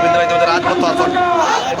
নেতৃবৃন্দ ভাই তোমাদের আত্মত্যাগ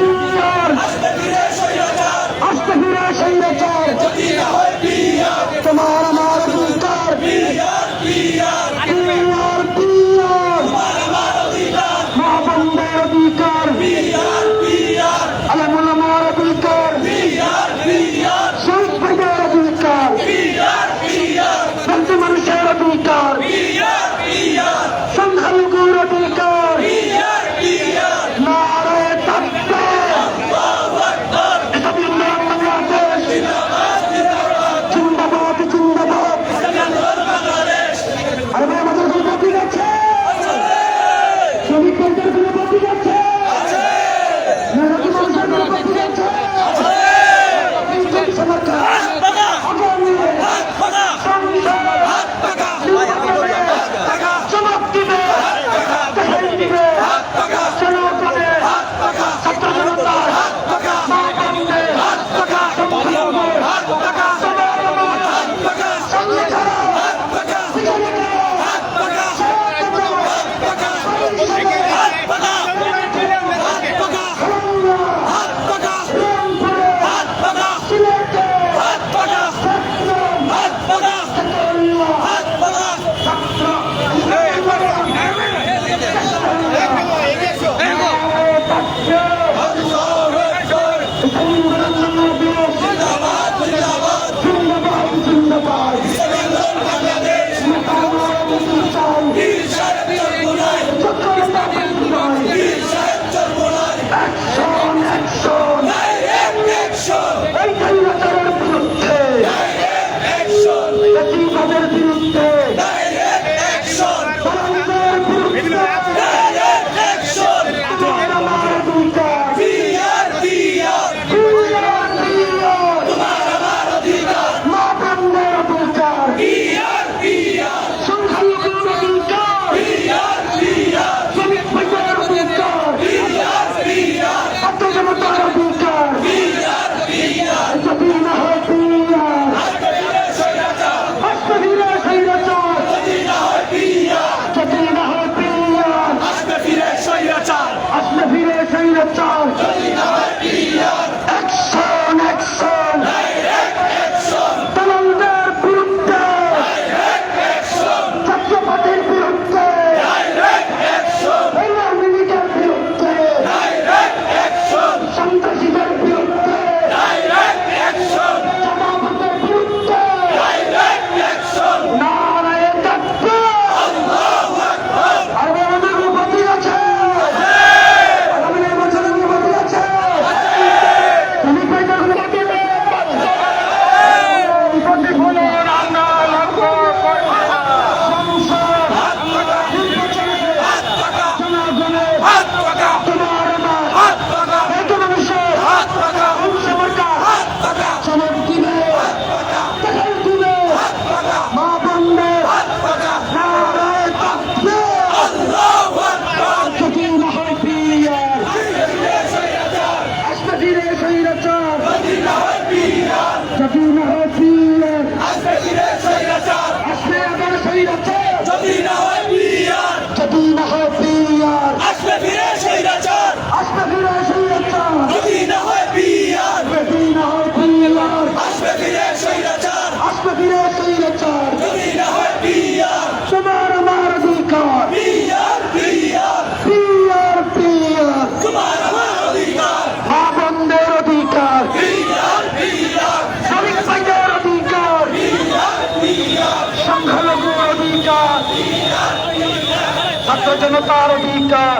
জনতার অধিকার।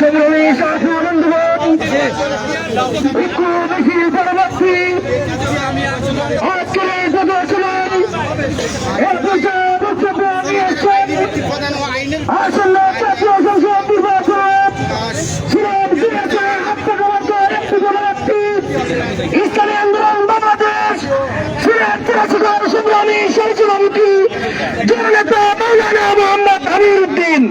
সংগ্রামী সাথী পরবর্তী আজকের এই প্রদর্শনী এর বিষয়ে বক্তব্য নিয়েছেন আসন্ন জাতীয় সংসদ ইসলামী আন্দোলন বাংলাদেশ সিলেট জেলা সংগ্রামী জননেতা মৌলানা মোহাম্মদ আমির উদ্দিন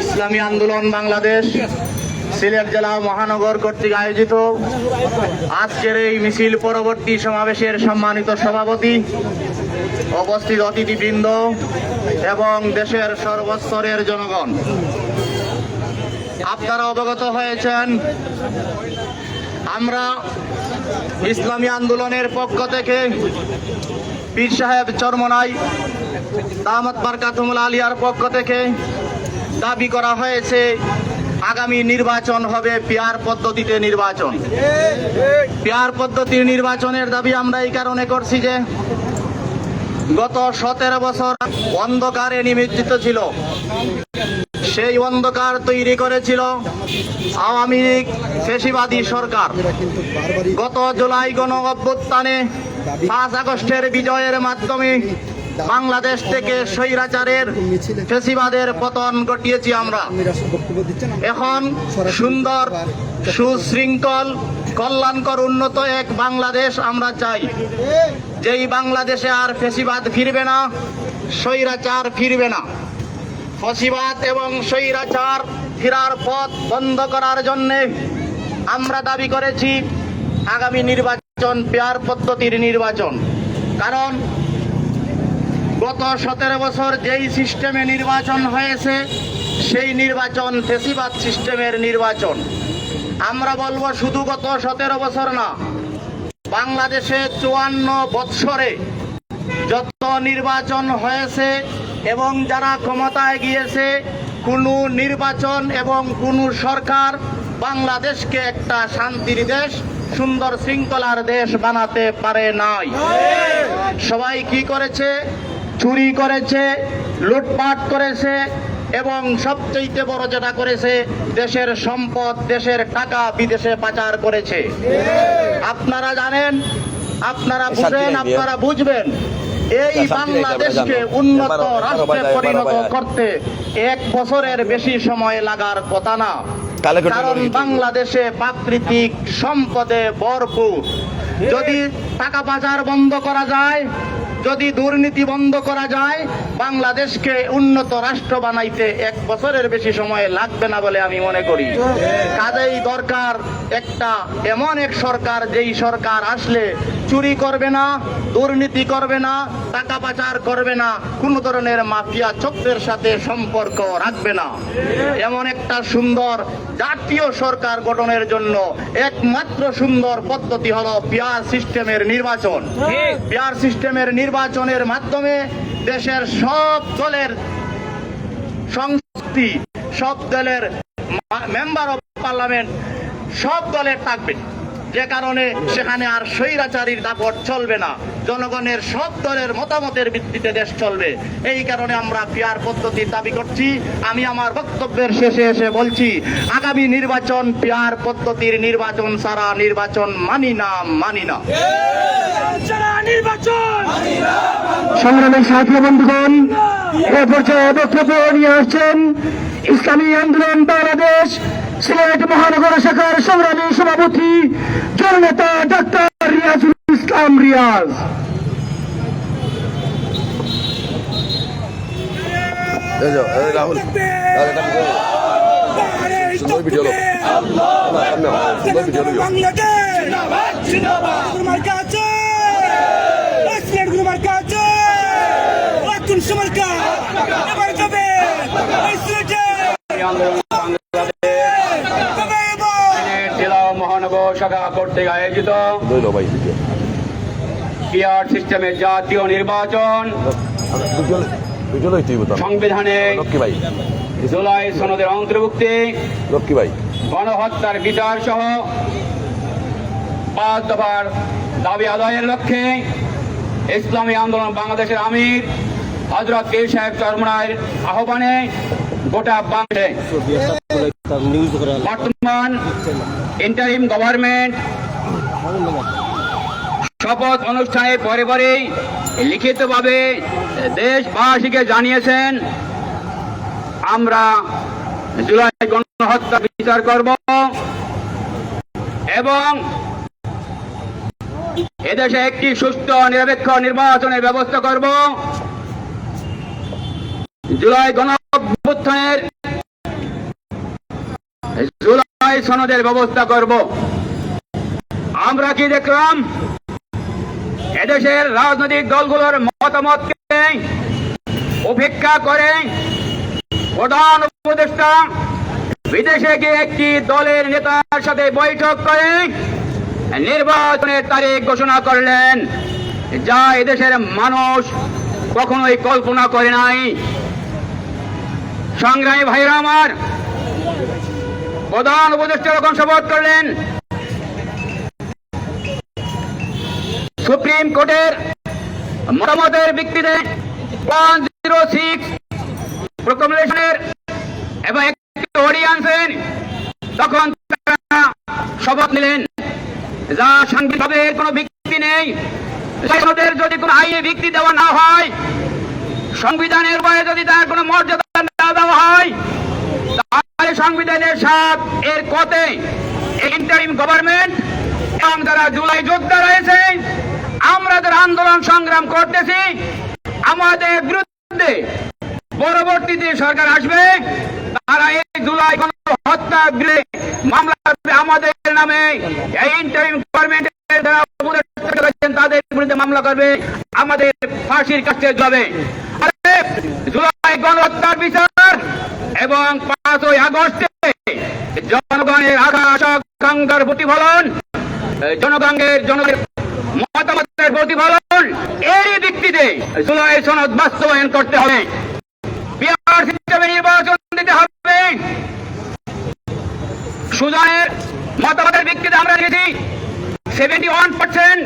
ইসলামী আন্দোলন বাংলাদেশ। সিলেট জেলা মহানগর কর্তৃক আয়োজিত আজকের এই মিছিল পরবর্তী সমাবেশের সম্মানিত সভাপতি উপস্থিত অতিথিবৃন্দ এবং দেশের সর্বস্তরের জনগণ। আপনারা অবগত হয়েছেন, আমরা ইসলামী আন্দোলনের পক্ষ থেকে পীর সাহেব চরমনাই দামাত বারকাতুমুল আলিয়ার পক্ষ থেকে দাবি করা হয়েছে আগামী নির্বাচন হবে পেয়ার পদ্ধতিতে নির্বাচন। পেয়ার পদ্ধতির নির্বাচনের দাবি আমরা এই কারণে করছি যে, গত সতেরো বছর অন্ধকারে নিমজ্জিত ছিল। সেই অন্ধকার তৈরি করেছিল আওয়ামী লীগ ফেসিবাদী সরকার। গত জুলাই গণ অভ্যুত্থানে পাঁচ আগস্টের বিজয়ের মাধ্যমে বাংলাদেশ থেকে স্বৈরাচারের ফেসিবাদের পতন ঘটিয়েছি আমরা। এখন সুন্দর, সুশৃঙ্খল, কল্যাণকর, উন্নত এক বাংলাদেশ আমরা চাই। যেই বাংলাদেশে আর ফেসিবাদ ফিরবে না, স্বৈরাচার ফিরবে না। ফসিবাদ এবং স্বৈরাচার ফিরার পথ বন্ধ করার জন্যে আমরা দাবি করেছি, আগামী নির্বাচন পেয়ার পদ্ধতির নির্বাচন। কারণ গত সতেরো বছর যেই সিস্টেমে নির্বাচন হয়েছে, সেই নির্বাচন ফেসিবাদ সিস্টেমের নির্বাচন। আমরা বলব শুধু গত সতেরো বছর না, বাংলাদেশে চুয়ান্ন বৎসরে যত নির্বাচন হয়েছে এবং যারা ক্ষমতায় গিয়েছে, কোনো নির্বাচন এবং কোনো সরকার বাংলাদেশকে একটা শান্তির দেশ, সুন্দর শৃঙ্খলার দেশ বানাতে পারে নাই। সবাই কি করেছে? চুরি করেছে লুটপাট করেছে এবং সবচেয়ে বড় যেটা করেছে দেশের সম্পদ দেশের টাকা বিদেশে পাচার করেছে। আপনারা জানেন আপনারা বুঝেন আপনারা বুঝবেন এই বাংলাদেশকে উন্নত রাষ্ট্রে পরিণত করতে এক বছরের বেশি সময় লাগার কথা না। কারণ বাংলাদেশে প্রাকৃতিক সম্পদে ভরপুর। যদি টাকা পাচার বন্ধ করা যায় যদি দুর্নীতি বন্ধ করা যায় বাংলাদেশকে উন্নত রাষ্ট্র বানাইতে এক বছরের বেশি সময় লাগবে না বলে আমি মনে করি। কাজেই দরকার একটা এমন এক সরকার যেই সরকার আসলে চুরি করবে না দুর্নীতি করবে না টাকা পাচার করবে না কোনো ধরনের মাফিয়া চক্রের সাথে সম্পর্ক রাখবে না। এমন একটা সুন্দর জাতীয় সরকার গঠনের জন্য একমাত্র সুন্দর পদ্ধতি হলো পিয়ার সিস্টেমের নির্বাচন। পিয়ার সিস্টেমের নির্বাচনের মাধ্যমে দেশের সব দলের সংস্কৃতি সব দলের মেম্বার অফ পার্লামেন্ট সব দলের থাকবে। যে কারণে সেখানে আর স্বৈরাচারীর দাপট চলবে না। জনগণের সব দলের মতামতের ভিত্তিতে দেশ চলবে। এই কারণে আমরা পিয়ার পদ্ধতির দাবি করছি। আমি আমার বক্তব্যের শেষে এসে বলছি, আগামী নির্বাচন পিয়ার পদ্ধতির নির্বাচন সারা নির্বাচন মানি না মানি না। নির্বাচন সংগ্রামী সাথী বন্ধুগণ, এ পর্যায়ে বক্তব্য নিয়ে আসছেন ইসলামী আন্দোলন বাংলাদেশ সিলেট মহানগর শাখার সংগ্রামী সভাপতি জননেতা ডাক্তার রিয়াজুল ইসলাম রিয়াজ। রাহুল। সুন্দর ভিডিও ভিডিও ভাই পিআর সিস্টেমের জাতীয় নির্বাচন। সংবিধানে জুলাই সনদের অন্তর্ভুক্তি। লক্ষ্মী ভাই। গণহত্যার বিচার সহ পাঁচ দফার দাবি আদায়ের লক্ষ্যে ইসলামী আন্দোলন বাংলাদেশের আমির হজরত পীর সাহেব চরমনায়ের আহ্বানে গোটা বাংলাদেশে বর্তমান ইন্টারিম গভর্নমেন্ট শপথ অনুষ্ঠানে পরে পরেই লিখিতভাবে দেশবাসীকে জানিয়েছেন, আমরা জুলাই গণহত্যা বিচার করব এবং এদেশে একটি সুস্থ নিরপেক্ষ নির্বাচনের ব্যবস্থা করব। জুলাই গণঅভ্যুত্থানের জুলাই সনদের ব্যবস্থা করব। আমরা কি দেখলাম? এদেশের রাজনৈতিক দলগুলোর মতামতকে উপেক্ষা করে প্রধান উপদেষ্টা বিদেশে গিয়ে একটি দলের নেতার সাথে বৈঠক করে নির্বাচনের তারিখ ঘোষণা করলেন, যা এদেশের মানুষ কখনোই কল্পনা করে নাই। সংগ্রামী ভাইরা আমার, প্রধান উপদেষ্টা যখন শপথ করলেন সুপ্রিম কোর্টের মতামতের ভিত্তিতে ওয়ান জিরো সিক্স প্রকমলেশনের এবং একটি অডিয়েন্সের তখন তারা শপথ নিলেন। যা সাংবিধানিক কোনো ভিত্তি নেই। ওদের যদি কোনো আইনে ভিত্তি দেওয়া না হয়, সংবিধানের উপরে যদি তার কোনো মর্যাদা না দেওয়া হয়, তাহলে সংবিধানের সাত এর কতে ইন্টারিম গভর্নমেন্ট এবং যারা জুলাই যোদ্ধা রয়েছে আমরা যারা আন্দোলন সংগ্রাম করতেছি, আমাদের বিরুদ্ধে পরবর্তীতে সরকার আসবে, তারা এই জুলাই হত্যা মামলা আমাদের নামে ইন্টারিম তাদের বিরুদ্ধে মামলা করবে। আমাদের ফাঁসির কাছে যাবে। জুলাই গণহত্যার বিচার এবং পাঁচই আগস্টে জনগণের আকাশ আকাঙ্ক্ষার প্রতিফলন, জনগণের জনগণের মতামতের প্রতিফলন এরই ভিত্তিতে সনদ বাস্তবায়ন করতে হবে। নির্বাচন দিতে হবে। সুজনের মতামতের ভিত্তিতে আমরা দেখেছি সেভেন্টি ওয়ান পার্সেন্ট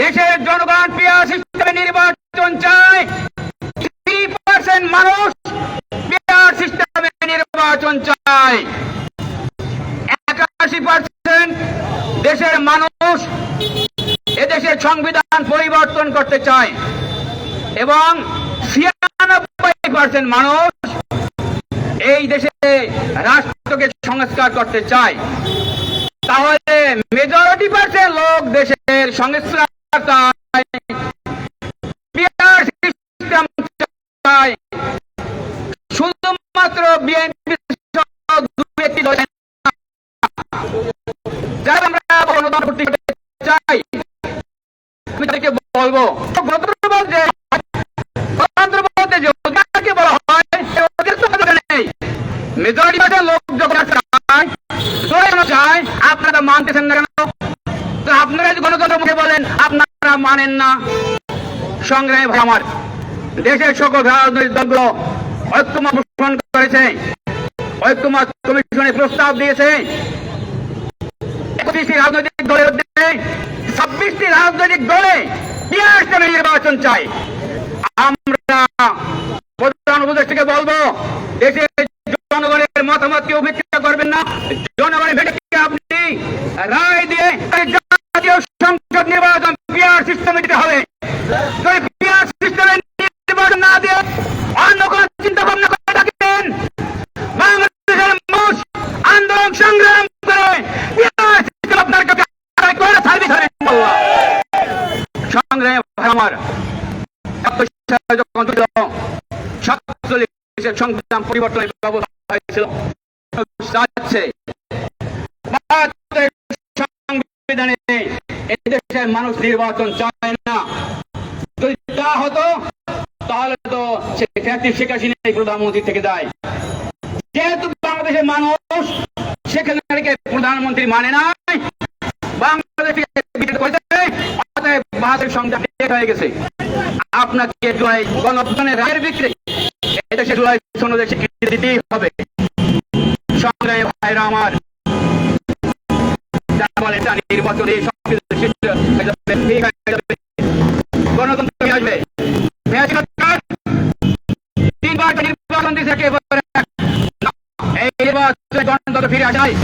দেশের জনগণ পিয়ার সিস্টেমে নির্বাচন চায়। পার্সেন্ট মানুষ পিয়ার সিস্টেমে নির্বাচন চায়। একাশি পার্সেন্ট দেশের মানুষ এদেশের সংবিধান পরিবর্তন করতে চায় এবং ছিয়ানব্বই পার্সেন্ট মানুষ এই দেশে রাষ্ট্রকে সংস্কার করতে চায়। তাহলে মেজরিটি পার্সেন্ট লোক দেশের সংস্কার চায় পিয়ার সিস্টেম চায় শুধুমাত্র বিএনপি ব্যক্তি দল না। যারা আমরা গণতন্ত্র করতে চাই আমি তাদেরকে বলব গণতন্ত্র বলতে গণতন্ত্র বলতে যে অধিকারকে বলা হয় সে অধিকার তো আমাদের নেই মেজরিটি পার্সেন্ট লোক যখন চায় জোরে কেন চায় আপনারা মানতেছেন না কেন তো আপনারা যদি গণতন্ত্র মুখে বলেন আপনারা মানেন না সংগ্রামী ভাই আমার দেশের সকল রাজনৈতিক দলগুলো ঐক্যমত পোষণ করেছে। ঐক্যমত কমিশনে প্রস্তাব দিয়েছে। একত্রিশটি রাজনৈতিক দলের মধ্যে ছাব্বিশটি রাজনৈতিক দলে পিয়ার নির্বাচন চাই। আমরা প্রধান উপদেষ্টাকে বলব, দেশের জনগণের মতামতকে উপেক্ষা করবেন না। জনগণের ভেটে আপনি রায় দিয়ে জাতীয় সংসদ নির্বাচন পিয়ার সিস্টেমে হবে যদি পিয়ার সিস্টেমে নির্বাচন না দিয়ে অন্য কোন চিন্তা ভাবনা করে থাকেন বাংলাদেশের মানুষ আন্দোলন সংগ্রাম করে পিয়ার সিস্টেম আপনার কাছে আদায় করে সার্ভিস হবে ইনশাআল্লাহ। সংগ্রামে ভাই আমার যখন সাতচল্লিশের সংবিধান পরিবর্তনের ব্যবস্থা হয়েছিল। এদেশের মানুষ নির্বাচন চায় না। যদি তা হতো, তাহলে তো সে খ্যাতি শেখ হাসিনাই প্রধানমন্ত্রী থেকে যায় যেহেতু বাংলাদেশের মানুষ সেখানে প্রধানমন্ত্রী মানে নাই বাংলাদেশে বাহাদুর সংখ্যা হয়ে গেছে। আপনাকে গণঅভ্যুত্থানের রায়ের এদেশে জুলাই সনদে স্বীকৃতি দিতেই হবে। ভাইরা আমার যারা বলে যাবে। গণতন্ত্র আসবে। তিনবার নির্বাচন দিয়েছে এই গণতন্ত্র ফিরে আসায়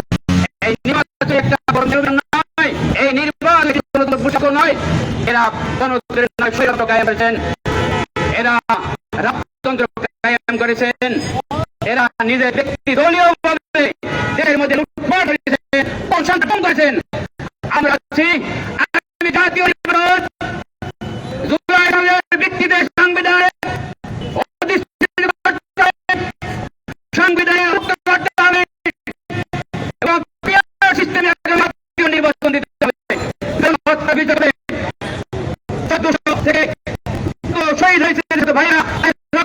এরা গণতন্ত্রের নয় স্বৈরতন্ত্র কায়েম করেছেন। এরা রাজতন্ত্র কায়েম করেছেন। এরা নিজের ব্যক্তি দলীয় দেশের মধ্যে লুটপাট করেছেন সংখ্যা করেছেন। আমরা আছি আগামী জাতীয় ভিত্তিতে সংবিধানে সংবিধানে এবং সিস্টেমে নির্বাচন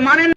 মানেন